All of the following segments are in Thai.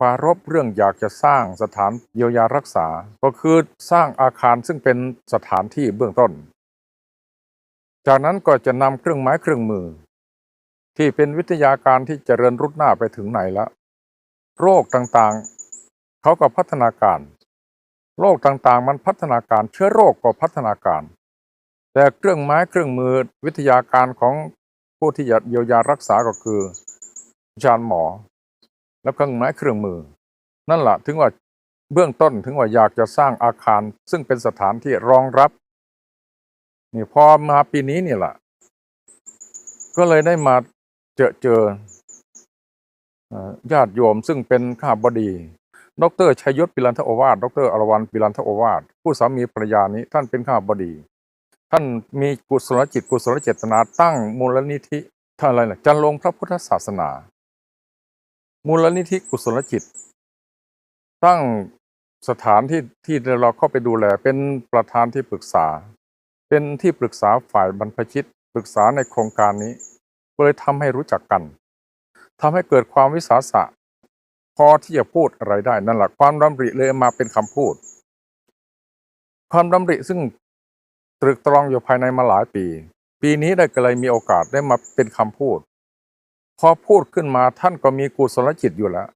ปารบเรื่องอยากจะสร้างสถานเยียวยารักษา ก็คือสร้างอาคารซึ่งเป็นสถานที่เบื้องต้น จากนั้นก็จะนำเครื่องไม้เครื่องมือ ที่เป็นวิทยาการที่เจริญรุดหน้าไปถึงไหนแล้วโรคต่างๆ เขาก็พัฒนาการ โรคต่างๆ มันพัฒนาการ เชื้อโรคก็พัฒนาการ แต่เครื่องไม้เครื่องมือวิทยาการของผู้ที่จะเยียวยารักษาก็คืออาจารย์หมอ และเครื่องไม้เครื่องมือ นั่นแหละถึงว่าเบื้องต้นถึงว่าอยากจะสร้างอาคาร ซึ่งเป็นสถานที่รองรับนี่พอมาปีนี้นี่แหละก็เลยได้มาเจอเจอญาติโยมซึ่งเป็นข้าบดี ดรชัยยศปิลันทโอวาทดรอรวรรณปิลันทโอวาทผู้สามีภรรยานี้ท่านเป็นข้าบดี ท่านมีกุศลจิตกุศลเจตนาตั้งมูลนิธิท่านอะไรนะจันลงพระพุทธศาสนา มูลนิธิกุศลจิต ตั้งสถานที่ที่เราเข้าไปดูแล เป็นประธานที่ปรึกษา เป็นที่ปรึกษาฝ่ายบรรพชิต ปรึกษาในโครงการนี้เลยทำให้รู้จักกันทำให้เกิดความวิสาสะ พอที่จะพูดอะไรได้นั่นแหละความดำริเลยมาเป็นคำพูด ความดำริซึ่งตรึกตรองอยู่ภายในมาหลายปี ปีนี้ได้ก็เลยมีโอกาสได้มาเป็นคำพูด พอพูดขึ้นมาท่านก็มีกุศลจิตอยู่แล้ว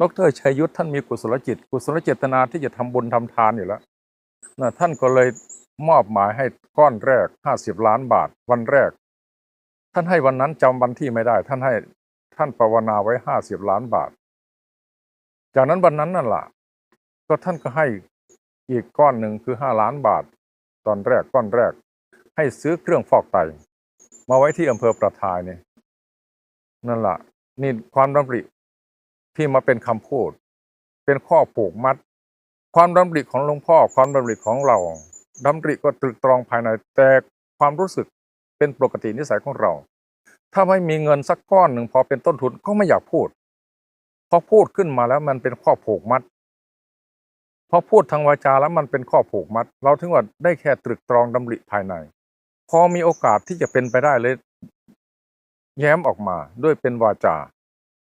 ดรชัยยุทธท่านมีกุศลจิต กุศลเจตนาที่จะทำบุญทำทานอยู่แล้วนะท่านก็เลยมอบหมายให้ก้อนแรกห้าสิบล้านบาทวันแรก ท่านให้วันนั้นจำวันที่ไม่ได้ ท่านให้ท่านภาวนาไว้ห้าสิบล้านบาท จากนั้นวันนั้นนั่นแหละก็ท่านก็ให้อีกก้อนหนึ่งคือห้าล้านบาท ตอนแรกก้อนแรก ให้ซื้อเครื่องฟอกไต มาไว้ที่อำเภอประทายเนี่ย นั่นแหละนี่ความดำริที่มาเป็นคำพูด เป็นข้อผูกมัด ความดำริของหลวงพ่อ ความดำริของเราดำริก็ตรึกตรองภายในแต่ความรู้สึกเป็นปกตินิสัยของเรา ถ้าไม่มีเงินสักก้อนหนึ่งพอเป็นต้นทุนก็ไม่อยากพูดพอพูดขึ้นมาแล้วมันเป็นข้อผูกมัดพอพูดทางวาจาแล้วมันเป็นข้อผูกมัด เราถึงว่าได้แค่ตรึกตรองดำริภายใน พอมีโอกาสที่จะเป็นไปได้เลย แย้มออกมาด้วยเป็นวาจา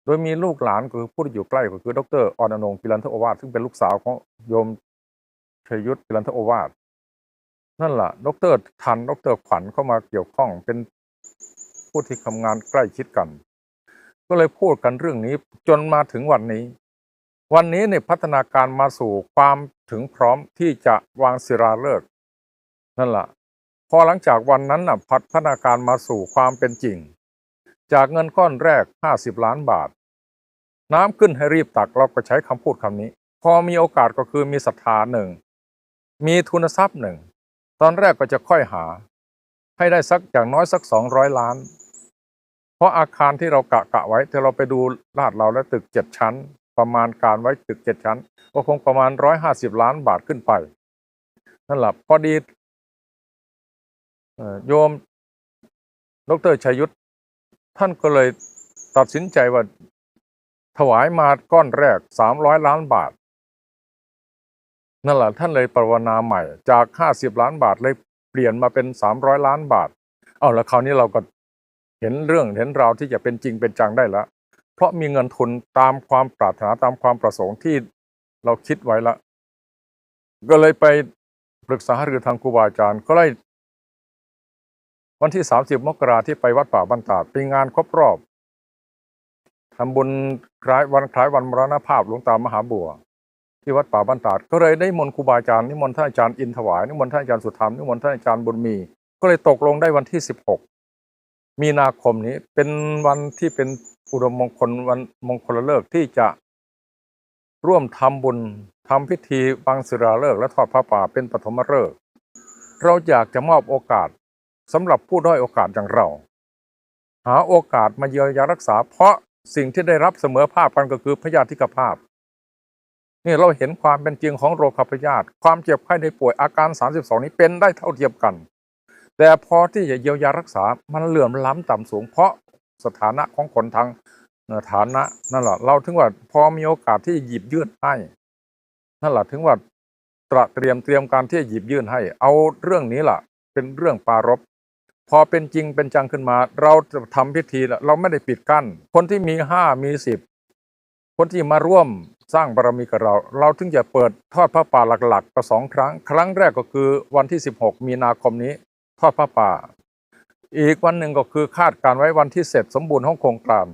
โดยมีลูกหลานก็คือผู้ที่อยู่ใกล้ก็คือ ดรออนอนงค์ปิลันทโอวาทซึ่งเป็นลูกสาวของโยมชยยุทธปิลันทโอวาทนั่นแหละดรทัน ดรขวัญเข้ามาเกี่ยวข้องเป็นผู้ที่ทำงานใกล้ชิดกัน ก็เลยพูดกันเรื่องนี้จนมาถึงวันนี้ วันนี้เนี่ยพัฒนาการมาสู่ความถึงพร้อมที่จะวางศิลาฤกษ์นั่นแหละพอหลังจากวันนั้นน่ะพัฒนาการมาสู่ความเป็นจริง จากเงินก้อนแรก 50 ล้านบาท น้ำขึ้นให้รีบตักเราก็ใช้คำพูดคำนี้ พอมีโอกาสก็คือมีศรัทธาหนึ่ง มีทุนทรัพย์หนึ่ง ตอนแรกก็จะค่อยหา ให้ได้สักอย่างน้อยสัก 200 ล้าน เพราะอาคารที่เรากะกะไว้ที่เราไปดูลาดเราและตึกเจ็ดชั้น ประมาณการไว้ตึกเจ็ดชั้น ก็คงประมาณ 150 ล้านบาทขึ้นไป นั่นแหละพอดีโยม ดรชัยยุทธ ท่านก็เลยตัดสินใจว่าถวายมาก้อนแรกสามร้อยล้านบาท นั่นแหละท่านเลยปรวนาใหม่ จากห้าสิบล้านบาทเลยเปลี่ยนมาเป็นสามร้อยล้านบาท เอาแล้วคราวนี้เราก็เห็นเรื่องเห็นราวที่จะเป็นจริงเป็นจังได้ล้วเพราะมีเงินทุนตามความปรารถนาตามความประสงค์ที่เราคิดไว้ละ ก็เลยไปปรึกษาหรือทางครูบาอาจารย์ก็เลย วันที่ 30 มกราที่ไปวัดป่าบ้านตาดเป็นงานครบรอบทำบุญคล้ายวันคล้ายวันมรณภาพหลวงตามหาบัว ที่วัดป่าบ้านตาดก็เลยได้มนต์ครูบาอาจารย์นิมนต์ท่านอาจารย์อินถวายนิมนต์ท่านอาจารย์สุธรรมนิมนต์ท่านอาจารย์บุญมี ก็เลยตกลงได้วันที่ 16 มีนาคมนี้เป็นวันที่เป็นอุดมมงคลวันมงคลเลิกที่จะร่วมทำบุญทำพิธีบังศิราฤกษ์และทอดพระป่าเป็นปฐมฤกษ์เราอยากจะมอบโอกาส สำหรับผู้ด้อยโอกาสอย่างเรา หาโอกาสมาเยียวยารักษา เพราะสิ่งที่ได้รับเสมอภาพกันก็คือพยาธิกภาพ นี่เราเห็นความเป็นจริงของโรคพยาธิความเจ็บไข้ได้ป่วยอาการ 32 นี้เป็นได้เท่าเทียมกัน แต่พอที่จะเยียวยารักษามันเหลื่อมล้ำต่ำสูง เพราะสถานะของคนทางฐานะนั่นแหละเราถึงว่าพอมีโอกาสที่หยิบยื่นให้นั่นแหละถึงว่าตระเตรียมเตรียมการที่จะหยิบยื่นให้ เอาเรื่องนี้ล่ะ เป็นเรื่องปารบ พอเป็นจริงเป็นจังขึ้นมา เราจะทำพิธีเราไม่ได้ปิดกั้น คนที่มีห้ามีสิบคนที่มาร่วมสร้างบารมีกับเรา เราถึงจะเปิดทอดพระป่าหลักๆก็สองครั้ง ครั้งแรกก็คือวันที่ 16 มีนาคมนี้ ทอดพระป่า อีกวันหนึ่งก็คือคาดการไว้วันที่เสร็จสมบูรณ์ของโครงการ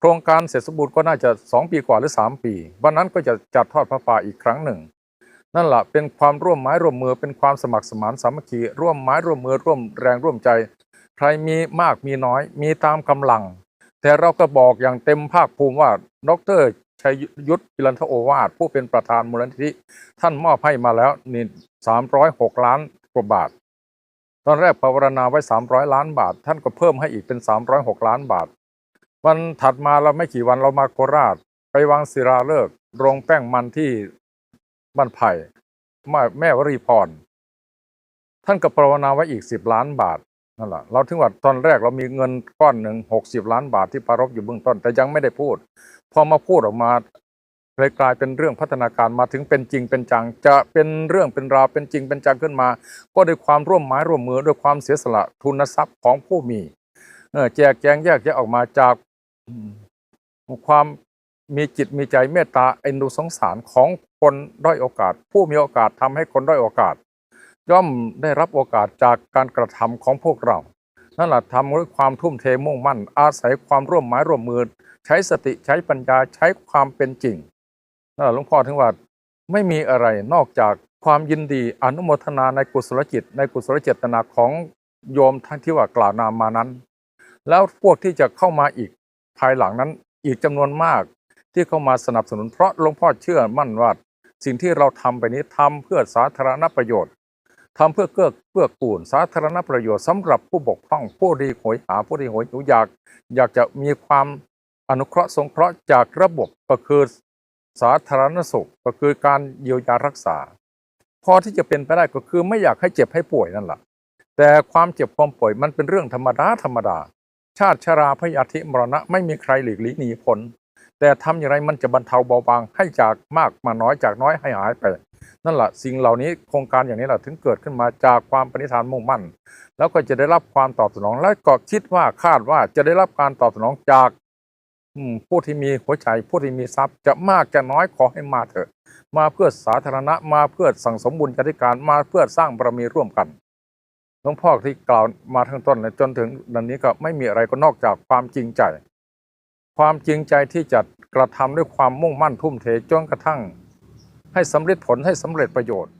โครงการเสร็จสมบูรณ์ก็น่าจะ 2 ปีกว่าหรือ 3 ปี วันนั้นก็จะจัดทอดพระป่าอีกครั้งหนึ่ง นั่นแหละเป็นความร่วมไม้ร่วมมือเป็นความสมัครสมานสามัคคีร่วมไม้ร่วมมือร่วมแรงร่วมใจ ใครมีมากมีน้อย มีตามกำลัง แต่เราก็บอกอย่างเต็มภาคภูมิว่าดรชัยยุทธกิรันทโอวาทผู้เป็นประธานมูลนิธิท่านมอบให้มาแล้วนี่สามร้อยหกล้านกว่าบาท ตอนแรกภาวนาไว้สามร้อยล้านบาท ท่านก็เพิ่มให้อีกเป็นสามร้อยหกล้านบาท วันถัดมาเราไม่กี่วันเรามาโคราช ไปวางศิลาฤกษ์โรงแป้งมันที่ บ้านไผ่แม่แม่วรีพร ท่านก็ภาวนาไว้อีกสิบล้านบาทนั่นแหละเราถึงว่าตอนแรกเรามีเงินก้อนหนึ่งหกสิบล้านบาทที่ปรารบอยู่เบื้องต้น แต่ยังไม่ได้พูด พอมาพูดออกมาเลยกลายเป็นเรื่องพัฒนาการมาถึงเป็นจริงเป็นจัง จะเป็นเรื่องเป็นราวเป็นจริงเป็นจังขึ้นมา ก็ด้วยความร่วมไม้ร่วมมือด้วยความเสียสละทุนทรัพย์ของผู้มีเออแจกแจงแยกแยะออกมาจากความมีจิตมีใจเมตตาเอ็นดูสงสารของ คนด้อยโอกาส ผู้มีโอกาสทำให้คนด้อยโอกาส ย่อมได้รับโอกาสจากการกระทำของพวกเรา นั่นแหละทำด้วยความทุ่มเทมุ่งมั่น อาศัยความร่วมไม้ร่วมมือ ใช้สติใช้ปัญญาใช้ความเป็นจริงนั่นแหละหลวงพ่อถึงว่าไม่มีอะไรนอกจากความยินดีอนุโมทนาในกุศลจิต ในกุศลเจตนาของโยมท่านที่ว่ากล่าวนามมานั้น แล้วพวกที่จะเข้ามาอีกภายหลังนั้นอีกจำนวนมากที่เข้ามาสนับสนุนเพราะหลวงพ่อเชื่อมั่นว่า สิ่งที่เราทำไปนี้ทำเพื่อสาธารณประโยชน์ทำเพื่อเกื้อเกื้อกูลสาธารณประโยชน์สำหรับผู้บกพร่องผู้ดีโหยหาผู้ดีโหยหิวอยาก อยากจะมีความอนุเคราะห์สงเคราะห์จากระบบก็คือสาธารณสุขก็คือการเยียวยารักษา พอที่จะเป็นไปได้ก็คือไม่อยากให้เจ็บให้ป่วยนั่นแหละแต่ความเจ็บความป่วยมันเป็นเรื่องธรรมดาธรรมดา ชาติชราพยาธิมรณะไม่มีใครหลีกลี่หนีพ้น แต่ทำอย่างไรมันจะบรรเทาเบาบางให้จากมากมาน้อยจากน้อยให้หายไป นั่นแหละสิ่งเหล่านี้โครงการอย่างนี้แหละถึงเกิดขึ้นมาจากความปณิธานมุ่งมั่น แล้วก็จะได้รับความตอบสนองและก็คิดว่าคาดว่าจะได้รับการตอบสนองจากผู้ที่มีหัวใจผู้ที่มีทรัพย์จะมากจะน้อยขอให้มาเถอะ มาเพื่อสาธารณะมาเพื่อสั่งสมบุญกันธิการมาเพื่อสร้างบารมีร่วมกันหลวงพ่อที่กล่าวมาทั้งต้นเลยจนถึงดันนี้ก็ไม่มีอะไรก็นอกจากความจริงใจ ความจริงใจที่จะกระทำด้วยความมุ่งมั่นทุ่มเทจนกระทั่ง ให้สำเร็จผลให้สำเร็จประโยชน์